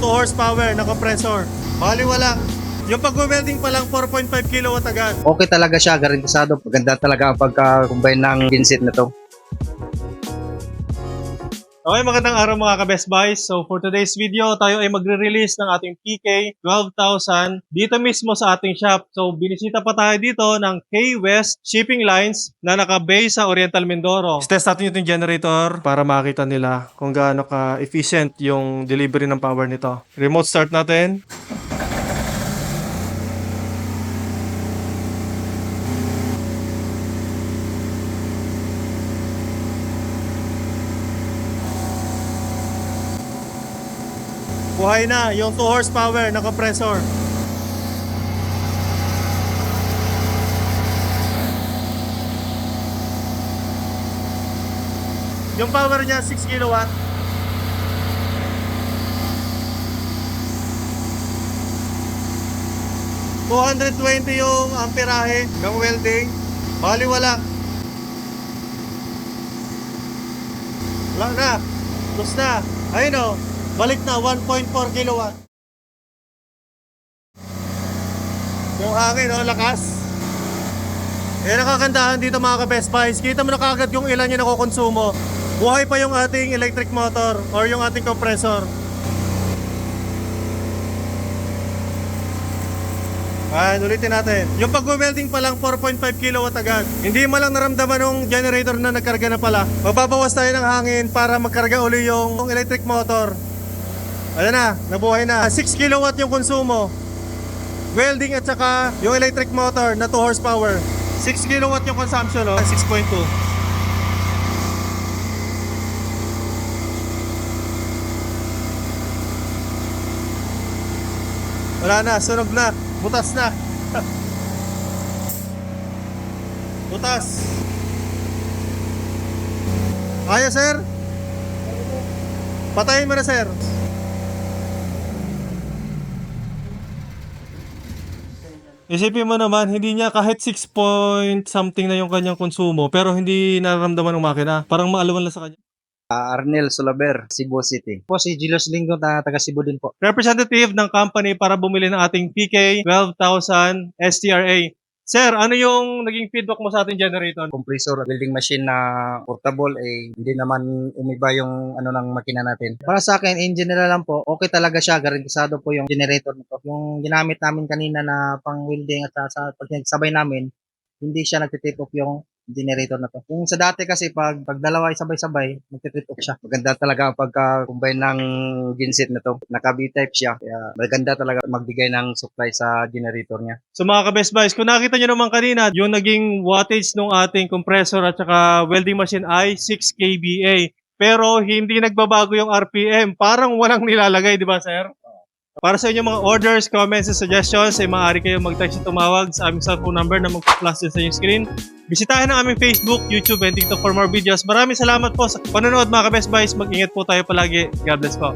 2 horsepower na compressor. Baliwala. Yung pag-welding pa lang 4.5 kilowatt agad. Okay talaga siya, garantisado. Maganda talaga ang pagka-combine ng genset na to. Okay, magandang araw mga ka-Best Buys. So for today's video, tayo ay magre-release ng ating PK 12,000 dito mismo sa ating shop. So binisita pa tayo dito ng K-West Shipping Lines na naka-base sa Oriental Mindoro. Test natin yung generator para makita nila kung gaano ka-efficient yung delivery ng power nito. Remote start natin. Buhay na yung 2 horsepower na compressor. Yung power niya 6 kilowatt. $220 yung amperahe ng welding. Baliwala. Wala na. Tapos na. Ayun o. Balik na. 1.4 kilowatt. Yung hangin o. Lakas. Eh nakakandahan dito mga ka-Best Buys. Kita mo na kagad yung ilan yung nakokonsumo. Buhay pa yung ating electric motor or yung ating compressor. Ayan, ulitin natin. Yung pag-welding pa lang 4.5 kilowatt agad. Hindi mo lang naramdaman ng generator na nagkarga na pala. Mababawas tayo ng hangin para magkarga uli yung electric motor. Ayan na, nabuhay na. 6 kilowatt yung konsumo. Welding at saka yung electric motor na 2 horsepower. 6 kilowatt yung consumption, no? 6.2. Wala na, sunog na. Butas na. Butas. Ayos, sir? Patayin mo na, sir. Isipin mo naman, hindi niya kahit 6 point something na yung kanyang konsumo, pero hindi nararamdaman ng makina. Parang maalawan lang sa kanya. Ah, Arnel Solaber, Cebu City. Po si Julius Lingo, na taga Cebu din po. Representative ng company para bumili ng ating PK 12,000 STRA. Sir, ano yung naging feedback mo sa ating generator? Compressor, building machine na portable, eh, hindi naman umiba yung ano ng makina natin. Para sa akin, in general lang po, okay talaga siya, garantisado po yung generator nito. Yung ginamit namin kanina na pang welding at sa, sa pag namin, hindi siya nagtitip off yung generator na to. Yung sa dati kasi pag, pag dalawa ay sabay-sabay, nagtitip off siya. Maganda talaga ang pagka-combine ng genset na to. Naka B-type siya. Kaya maganda talaga magbigay ng supply sa generator niya. So mga ka-best buys, kung nakita nyo naman kanina, yung naging wattage ng ating compressor at saka welding machine ay 6 kVA. Pero hindi nagbabago yung RPM. Parang walang nilalagay, di ba sir? Para sa inyong mga orders, comments, and suggestions, ay maaari kayo mag-text at tumawag sa aming cellphone number na din sa inyong screen. Bisitahin ang aming Facebook, YouTube, and TikTok for more videos. Maraming salamat po sa panonood mga ka-best buys. Mag-ingat po tayo palagi. God bless po.